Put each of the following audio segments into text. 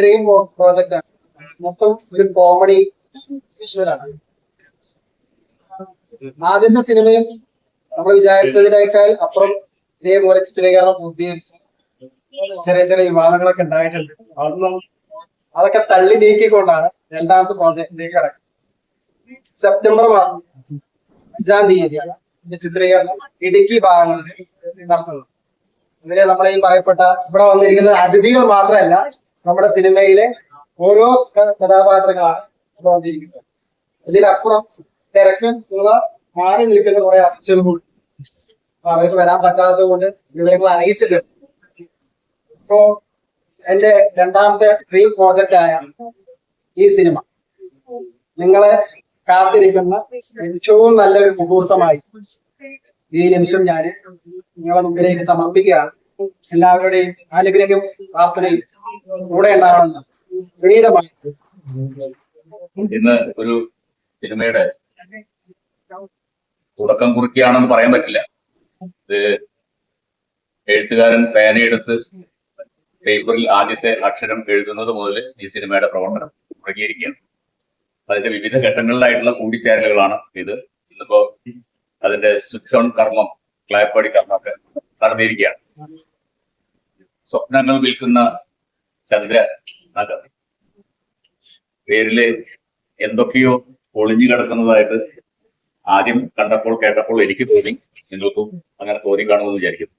Dream project ആണ്. മൊത്തം ഒരു കോമഡി വിഷ്വലാണ് ആദ്യത്തെ സിനിമയും നമ്മൾ വിചാരിച്ചതിനേക്കാൾ അപ്പുറം ഇതേപോലെ ചിത്രീകരണം പൂർത്തീകരിച്ച് ചെറിയ ചെറിയ വിവാദങ്ങളൊക്കെ ഉണ്ടായിട്ടുണ്ട്. അതൊക്കെ തള്ളി നീക്കിക്കൊണ്ടാണ് രണ്ടാമത്തെ പ്രോജക്റ്റിലേക്ക് ഇറങ്ങി സെപ്റ്റംബർ മാസം അഞ്ചാം തീയതിയാണ് ചിത്രീകരണം ഇടുക്കി ഭാഗങ്ങളിൽ നടത്തുന്നത്. ഇതിലെ നമ്മളെ ഈ പറയപ്പെട്ട ഇവിടെ വന്നിരിക്കുന്ന അതിഥികൾ മാത്രമല്ല നമ്മുടെ സിനിമയിലെ ഓരോ കഥാപാത്രങ്ങളാണ് ഇവിടെ വന്നിരിക്കുന്നത്. ഇതിലപ്പുറം തിരക്ക് ഉള്ള മാറി നിൽക്കുന്ന കുറെ ആർട്ടിസ്റ്റുകൾ കൂടി അവർക്ക് വരാൻ പറ്റാത്തത് കൊണ്ട് വിവരങ്ങൾ അറിയിച്ചിട്ടുണ്ട്. ഇപ്പോ എന്റെ രണ്ടാമത്തെ ഡ്രീം പ്രോജക്റ്റ് ആയ ഈ സിനിമ. നിങ്ങളെ കാത്തിരിക്കുന്ന ഏറ്റവും നല്ലൊരു മുഹൂർത്തമായി ഈ നിമിഷം ഞാൻ നിങ്ങളുടെ മുമ്പിലേക്ക് സമർപ്പിക്കുകയാണ്. എല്ലാവരുടെയും അനുഗ്രഹം പ്രാർത്ഥനയും കൂടെ ഉണ്ടാവണമെന്ന് വിനീതമായി. ഇന്ന് ഒരു സിനിമയുടെ തുടക്കം കുറിക്കുകയാണെന്ന് പറയാൻ പറ്റില്ല. ഇത് എഴുത്തുകാരൻ പേനയെടുത്ത് പേപ്പറിൽ ആദ്യത്തെ അക്ഷരം എഴുതുന്നത് മുതൽ ഈ സിനിമയുടെ പ്രവർത്തനം തുടങ്ങിയിരിക്കുകയാണ്. അതിന്റെ വിവിധ ഘട്ടങ്ങളിലായിട്ടുള്ള കൂടിച്ചേരലുകളാണ് ഇത്. ഇന്നിപ്പോ അതിന്റെ സ്വിച്ച് ഓൺ കർമ്മം കർമ്മമൊക്കെ നടന്നിരിക്കുകയാണ്. സ്വപ്നങ്ങൾ വിൽക്കുന്ന ചന്ദ്ര നഗർ. പേരിൽ എന്തൊക്കെയോ ഒളിഞ്ഞു കിടക്കുന്നതായിട്ട് ആദ്യം കണ്ടപ്പോൾ കേട്ടപ്പോൾ എനിക്ക് തോന്നി. നിങ്ങൾക്കും അങ്ങനെ തോന്നി കാണുമെന്ന് വിചാരിക്കുന്നു.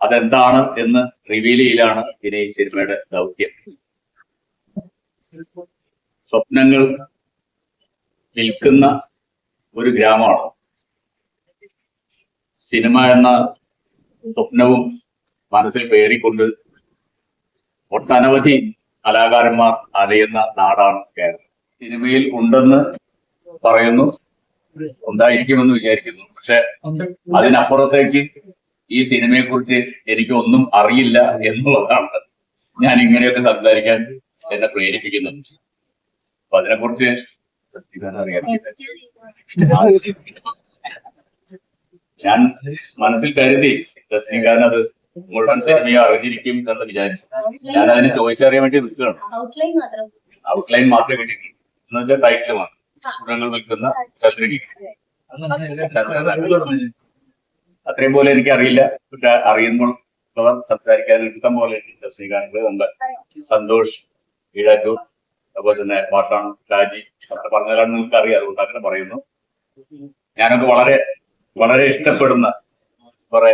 അതെന്താണ് എന്ന് റിവീൽ ചെയ്യലാണ് ഇനി സിനിമയുടെ ദൗത്യം. സ്വപ്നങ്ങൾ വിൽക്കുന്ന ഒരു ഗ്രാമമാണ്. സിനിമ എന്ന സ്വപ്നവും മനസ്സിൽ പേറിക്കൊണ്ട് ഒട്ടനവധി കലാകാരന്മാർ അലയുന്ന നാടാണ് കേരളം. സിനിമയിൽ ഉണ്ടെന്ന് പറയുന്നു. ഉണ്ടായിരിക്കുമെന്ന് വിചാരിക്കുന്നു. പക്ഷെ അതിനപ്പുറത്തേക്ക് ഈ സിനിമയെ കുറിച്ച് എനിക്ക് ഒന്നും അറിയില്ല എന്നുള്ളതാണ് ഞാൻ ഇങ്ങനെയൊക്കെ സംസാരിക്കാൻ എന്നെ പ്രേരിപ്പിക്കുന്നുണ്ട്. അപ്പൊ അതിനെക്കുറിച്ച് ഞാൻ മനസ്സിൽ കരുതി രജനീകാരൻ അത് മുഴുവൻ സിനിമയെ അറിഞ്ഞിരിക്കും എന്ന് വിചാരിച്ചു. ഞാൻ അതിനെ ചോദിച്ചറിയാൻ വേണ്ടി നിൽക്കുകയാണ്. ഔട്ട്ലൈൻ മാത്രം. ഔട്ട്ലൈൻ മാത്രമേ കിട്ടിയിട്ടുള്ളൂ. എന്ന് വെച്ചാൽ ടൈറ്റിൽ മാത്രം. വിൽക്കുന്ന അത്രയും പോലെ എനിക്ക് അറിയില്ല പക്ഷെ അറിയുമ്പോൾ സംസാരിക്കാൻ ഇഷ്ടം പോലെ ശ്രീകാന്ത് നമ്മുടെ സന്തോഷ് ഈഴാറ്റൂർ അതുപോലെ തന്നെ ഭാഷാണ് ഷാജി പറഞ്ഞാലാണ് നിങ്ങൾക്ക് അറിയാം അതുകൊണ്ട് അങ്ങനെ പറയുന്നു. ഞാനൊക്കെ വളരെ വളരെ ഇഷ്ടപ്പെടുന്ന കുറെ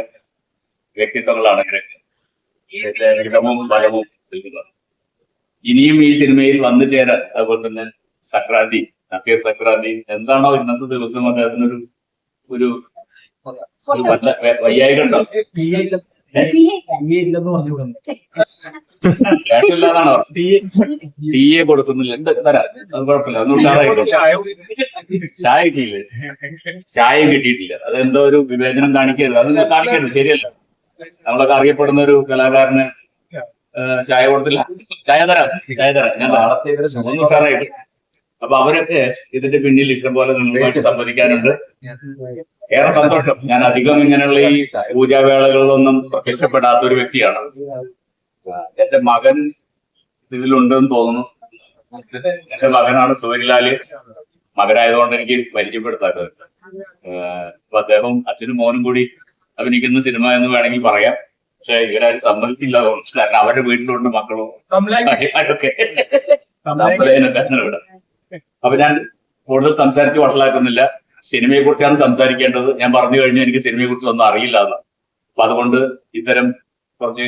വ്യക്തിത്വങ്ങളാണ് ഇവരൊക്കെ ഇടവും ബലവും നൽകുന്നത് ഇനിയും ഈ സിനിമയിൽ വന്നു ചേരാൻ അതുപോലെ തന്നെ സംക്രാന്തി നസീർ സംക്രാന്തി എന്താണോ ഇന്നത്തെ ദിവസം അദ്ദേഹത്തിനൊരു ഒരു ഒരു വല്ല- വ- വയ്യായികണ്ടോ കേട്ടില്ലാന്നാണോ തീയെ കൊടുക്കുന്നില്ല. എന്താ തരാം അത് കുഴപ്പമില്ല. അതൊന്നും ഉഷാറായിക്കോ ചായ കിട്ടിയില്ലേ? ചായ കിട്ടിയിട്ടില്ല. അതെന്തോ ഒരു വിവേചനം കാണിക്കരുത്. അത് കാണിക്കരുത്. ശരിയല്ല. നമ്മളൊക്കെ അറിയപ്പെടുന്ന ഒരു കലാകാരന് ചായ കൊടുത്തില്ല. ചായ തരാം. ചായ തരാം. ഞാൻ നാളത്തെ ഒന്ന് ഉഷാറായിട്ട് അപ്പൊ അവരൊക്കെ ഇതിന്റെ പിന്നിൽ ഇഷ്ടംപോലെ നിങ്ങളുമായിട്ട് സംവദിക്കാനുണ്ട്. ഏറെ സന്തോഷം. ഞാൻ അധികം ഇങ്ങനെയുള്ള ഈ പൂജാവേളകളിലൊന്നും പ്രത്യക്ഷപ്പെടാത്ത ഒരു വ്യക്തിയാണ് എന്റെ മകൻ ഇതിലുണ്ടെന്ന് തോന്നുന്നു. എന്റെ മകനാണ് സൂര്യലാൽ. മകനായതുകൊണ്ട് എനിക്ക് പരിചയപ്പെടുത്താത്തത് അപ്പൊ അദ്ദേഹവും അച്ഛനും മോനും കൂടി അഭിനയിക്കുന്ന സിനിമ എന്ന് വേണമെങ്കിൽ പറയാം. പക്ഷെ ഇവരാരും സമ്മതിക്കില്ല കാരണം അവരുടെ വീട്ടിലുണ്ട് മക്കളും. ഒക്കെ അപ്പൊ ഞാൻ കൂടുതൽ സംസാരിച്ച് വഷളാക്കുന്നില്ല. സിനിമയെ കുറിച്ചാണ് സംസാരിക്കേണ്ടത്. ഞാൻ പറഞ്ഞു കഴിഞ്ഞു എനിക്ക് സിനിമയെ കുറിച്ച് ഒന്നും അറിയില്ല എന്ന്. അപ്പൊ അതുകൊണ്ട് ഇത്തരം കുറച്ച്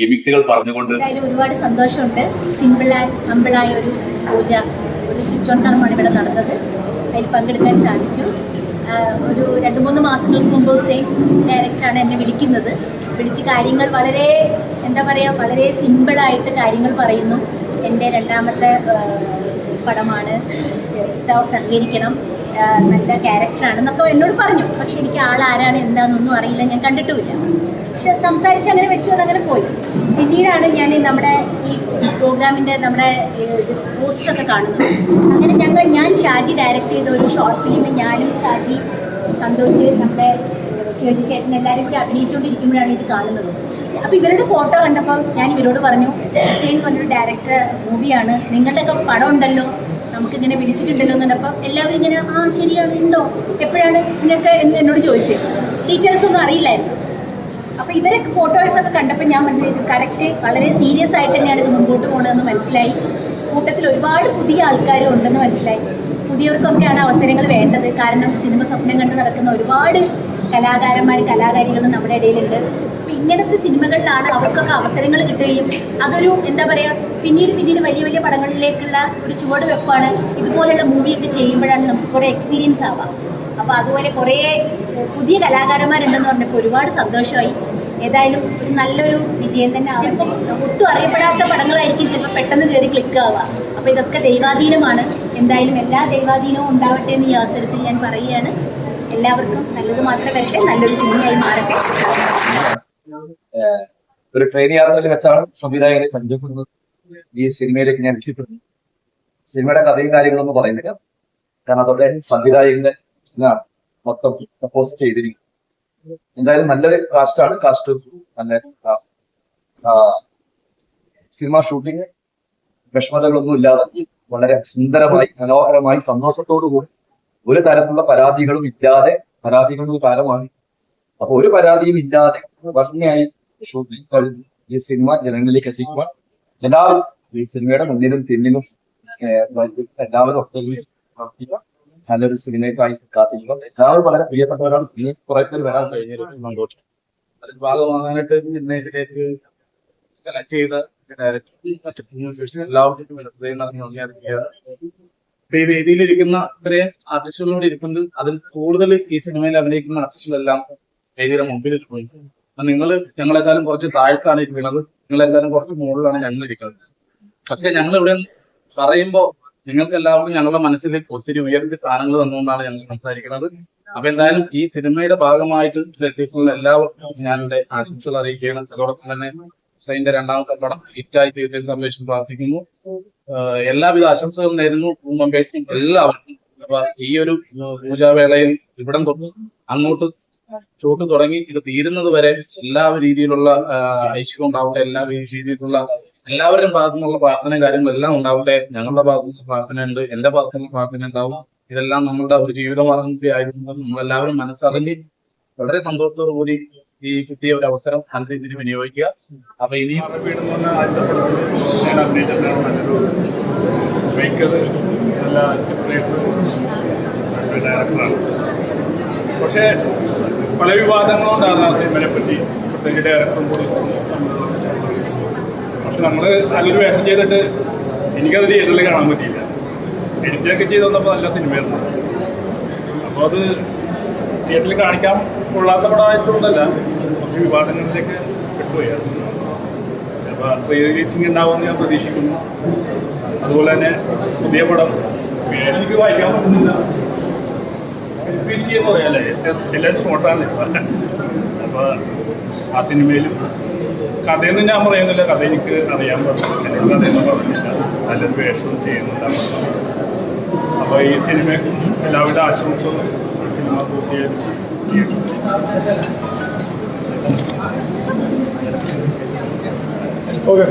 ഗിമിക്സുകൾ പറഞ്ഞുകൊണ്ട് ഒരുപാട് സന്തോഷമുണ്ട്. സിമ്പിൾ ആൻഡ് ഹമ്പിളായ ഒരു പൂജ ഒരു കർമ്മമാണ് ഇവിടെ നടന്നത്. അതിൽ പങ്കെടുക്കാൻ സാധിച്ചു. ഒരു രണ്ട് മൂന്ന് മാസങ്ങൾക്ക് മുമ്പ് സെയിം ഡയറക്ടറാണ് എന്നെ വിളിക്കുന്നത്. വിളിച്ച് കാര്യങ്ങൾ വളരെ എന്താ പറയുക വളരെ സിമ്പിളായിട്ട് കാര്യങ്ങൾ പറയുന്നു. എന്റെ രണ്ടാമത്തെ പടമാണ്. സഹകരിക്കണം. നല്ല ക്യാരക്ടറാണെന്നൊക്കെ എന്നോട് പറഞ്ഞു. പക്ഷെ എനിക്ക് ആൾ ആരാണ് എന്താണെന്നൊന്നും അറിയില്ല. ഞാൻ കണ്ടിട്ടുമില്ല. പക്ഷെ സംസാരിച്ച് അങ്ങനെ വെച്ചു അതങ്ങനെ പോയി. പിന്നീടാണ് ഞാൻ നമ്മുടെ ഈ പ്രോഗ്രാമിന്റെ നമ്മുടെ പോസ്റ്ററൊക്കെ കാണുന്നത്. അങ്ങനെ ഞങ്ങൾ ഞാൻ ഷാജി ഡയറക്റ്റ് ചെയ്ത ഒരു ഷോർട്ട് ഫിലിം ഞാനും ഷാജി സന്തോഷ് നമ്മുടെ ശിവജി ചേട്ടൻ എല്ലാവരും കൂടി അഭിനയിച്ചുകൊണ്ടിരിക്കുമ്പോഴാണ് ഇത് കാണുന്നത്. അപ്പോൾ ഇവരുടെ ഫോട്ടോ കണ്ടപ്പോൾ ഞാൻ ഇവരോട് പറഞ്ഞു ഹുസൈൻ പറഞ്ഞൊരു ഡയറക്ടർ മൂവിയാണ് നിങ്ങളുടെയൊക്കെ പടം ഉണ്ടല്ലോ. നമുക്കിങ്ങനെ വിളിച്ചിട്ടുണ്ടല്ലോ എന്നുണ്ട് അപ്പം എല്ലാവരും ഇങ്ങനെ ആ ശരിയാണ് ഉണ്ടോ? എപ്പോഴാണ് ഇങ്ങനത്തെ എന്ന് എന്നോട് ചോദിച്ചത് ഡീറ്റെയിൽസ് ഒന്നും അറിയില്ലായിരുന്നു. അപ്പോൾ ഇവരെ ഫോട്ടോസൊക്കെ കണ്ടപ്പോൾ ഞാൻ മനസ്സിലായി കറക്റ്റ് വളരെ സീരിയസ് ആയിട്ട് തന്നെയാണ് ഇത് മുമ്പോട്ട് പോകണമെന്ന് മനസ്സിലായി. കൂട്ടത്തിൽ ഒരുപാട് പുതിയ ആൾക്കാരും ഉണ്ടെന്ന് മനസ്സിലായി. പുതിയവർക്കൊക്കെയാണ് അവസരങ്ങൾ വേണ്ടത്. കാരണം സിനിമ സ്വപ്നം കണ്ട് നടക്കുന്ന ഒരുപാട് കലാകാരന്മാർ കലാകാരികളും നമ്മുടെ ഇടയിലുണ്ട്. ഇങ്ങനത്തെ സിനിമകളിലാണ് അവർക്കൊക്കെ അവസരങ്ങൾ കിട്ടുകയും അതൊരു എന്താ പറയുക പിന്നീട് പിന്നീട് വലിയ വലിയ പടങ്ങളിലേക്കുള്ള ഒരു ചുവട് വെപ്പാണ് ഇതുപോലെയുള്ള മൂവിയൊക്കെ ചെയ്യുമ്പോഴാണ് നമുക്ക് കുറേ എക്സ്പീരിയൻസ് ആവാം. അപ്പോൾ അതുപോലെ കുറേ പുതിയ കലാകാരന്മാരുണ്ടെന്ന് പറഞ്ഞപ്പോൾ ഒരുപാട് സന്തോഷമായി. ഏതായാലും ഒരു നല്ലൊരു വിജയം തന്നെ ചിലപ്പോൾ ഒട്ടും അറിയപ്പെടാത്ത പടങ്ങളായിരിക്കും ചിലപ്പോൾ പെട്ടെന്ന് കയറി ക്ലിക്ക് ആവുക. അപ്പോൾ ഇതൊക്കെ ദൈവാധീനമാണ്. എന്തായാലും എല്ലാ ദൈവാധീനവും ഉണ്ടാവട്ടെ എന്ന് ഈ അവസരത്തിൽ ഞാൻ പറയുകയാണ്. എല്ലാവർക്കും നല്ലത് മാത്രം വരട്ടെ നല്ലൊരു സിനിമയായി മാറട്ടെ. ഒരു ട്രെയിൻ യാത്രയിൽ വെച്ചാണ് സംവിധായകൻ പരിചയപ്പെടുന്നത് ഈ സിനിമയിലേക്ക് ഞാൻ ഇഷ്ടപ്പെടുന്നു സിനിമയുടെ കഥയും കാര്യങ്ങളൊന്നും പറയുന്നില്ല. കാരണം അതോടെ സംവിധായകന്റെ മൊത്തം പ്രപ്പോസ് ചെയ്തിരിക്കും എന്തായാലും നല്ലൊരു കാസ്റ്റാണ്. കാസ്റ്റ് നല്ല സിനിമ ഷൂട്ടിങ് വിഷമതകളൊന്നും ഇല്ലാതെ വളരെ സുന്ദരമായി മനോഹരമായി സന്തോഷത്തോടു കൂടി ഒരു തരത്തിലുള്ള പരാതികളും ഇല്ലാതെ പരാതികളുടെ കാലമാണ് അപ്പൊ ഒരു പരാതിയും ഇല്ലാതെ ഭംഗിയായി ഈ സിനിമ ജനങ്ങളിലേക്ക് എത്തിക്കുവാൻ എല്ലാവരും ഈ സിനിമയുടെ മുന്നിലും പിന്നിലും എല്ലാവരും ഒത്തൊരുമിച്ച് പ്രവർത്തിക്കുക നല്ലൊരു സിനിമയ്ക്കായി കാത്തിരിക്കുക. എല്ലാവരും വളരെ പ്രിയപ്പെട്ടവരാണ്. ഇനി കുറെ പേര് വരാൻ കഴിഞ്ഞിരുന്നു അതിൽ ഭാഗമാകാനായിട്ട് എന്നെ ഇതിലേക്ക് സെലക്ട് ചെയ്ത ഈ വേദിയിലിരിക്കുന്ന ഇത്രയും ആർട്ടിസ്റ്റുകളോട് ഇരിക്കുന്നത് അതിൽ കൂടുതൽ ഈ സിനിമയിൽ അഭിനയിക്കുന്ന ആർട്ടിസ്റ്റുകളെല്ലാം വേദിയുടെ മുമ്പിൽ പോയി നിങ്ങൾ ഞങ്ങളെക്കാളും കുറച്ച് താഴ്ത്താണ് ഇരിക്കുന്നത് നിങ്ങളെക്കാളും കുറച്ച് മുകളിലാണ് ഞങ്ങൾ ഇരിക്കുന്നത്. പക്ഷെ ഞങ്ങൾ ഇവിടെ പറയുമ്പോ നിങ്ങൾക്ക് എല്ലാവർക്കും ഞങ്ങളുടെ മനസ്സിൽ ഒത്തിരി ഉയർത്തിയ സ്ഥാനങ്ങൾ തന്നുകൊണ്ടാണ് ഞങ്ങൾ സംസാരിക്കുന്നത്. അപ്പൊ എന്തായാലും ഈ സിനിമയുടെ ഭാഗമായിട്ട് എത്തിയിട്ടുള്ള എല്ലാവർക്കും ഞാൻ എന്റെ ആശംസകൾ അറിയിക്കുകയാണ്. അതോടൊപ്പം തന്നെ ഹുസൈന്റെ രണ്ടാമത്തെ പടം ഹിറ്റായി തീർച്ചയായും സംരക്ഷിച്ച് പ്രാർത്ഥിക്കുന്നു. എല്ലാവിധ ആശംസകളും നേരുന്നു. മെമ്പേഴ്സും എല്ലാവർക്കും. ഈ ഒരു പൂജാവേളയിൽ ഇവിടം തൊട്ട് അങ്ങോട്ട് ഷൂട്ട് തുടങ്ങി ഇത് തീരുന്നത് വരെ എല്ലാ രീതിയിലുള്ള ഐശ്വര്യം ഉണ്ടാവട്ടെ എല്ലാ രീതിയിലുള്ള എല്ലാവരും ഭാഗത്തു നിന്നുള്ള പ്രാർത്ഥന കാര്യങ്ങളെല്ലാം ഉണ്ടാവട്ടെ. ഞങ്ങളുടെ ഭാഗത്തു നിന്ന് പ്രാർത്ഥന ഉണ്ട് എന്റെ ഭാഗത്തു നിന്ന് പ്രാർത്ഥന ഉണ്ടാവും. ഇതെല്ലാം നമ്മളുടെ ഒരു ജീവിതമാർഗത്തെ ആയിരുന്നു നമ്മളെല്ലാവരും മനസ്സറിഞ്ഞ് വളരെ സന്തോഷത്തോടു കൂടി ഈ കിട്ടിയ ഒരു അവസരം നല്ല രീതിയിൽ വിനിയോഗിക്കുക. അപ്പൊ സ്ക്രിപ്റ്റ് ഡയറക്ടറാണ്. പക്ഷേ പല വിവാദങ്ങളും ഉണ്ടാകുന്ന ആ സിനിമയെ പറ്റി പ്രത്യേകിച്ച് ഡയറക്ടറും പോലീസും പക്ഷെ നമ്മൾ നല്ലൊരു വേഷം ചെയ്തിട്ട് എനിക്കത് തിയേറ്ററിൽ കാണാൻ പറ്റിയില്ല. എഡിറ്റൊക്കെ ചെയ്ത് വന്നപ്പോൾ നല്ല സിനിമയായിരുന്നു. അപ്പോൾ അത് തിയേറ്ററിൽ കാണിക്കാൻ കൊള്ളാത്ത പടമായിട്ടുണ്ടല്ല കുറച്ച് വിവാദങ്ങളിലേക്ക് പെട്ടുപോയി. അത് അപ്പോൾ റിലീസിങ് ഉണ്ടാവുമെന്ന് ഞാൻ പ്രതീക്ഷിക്കുന്നു. അതുപോലെ തന്നെ പുതിയ പടം എനിക്ക് വായിക്കാൻ പറ്റുന്നില്ല. പി സി എന്ന് പറയാല്ലേ? എല്ലാവരും ഷോർട്ടാണ് അപ്പോൾ ആ സിനിമയിലും കഥയെന്ന് ഞാൻ പറയുന്നില്ല. കഥ എനിക്ക് അറിയാൻ പറ്റും എനിക്ക് കഥയൊന്നും പറഞ്ഞില്ല. നല്ലൊരു വേഷവും ചെയ്യുന്നുണ്ടാവും അപ്പോൾ ഈ സിനിമയ്ക്കും എല്ലാവിധ ആശംസകളും ഈ സിനിമ പൂർത്തീകരിച്ച്. ഓക്കെ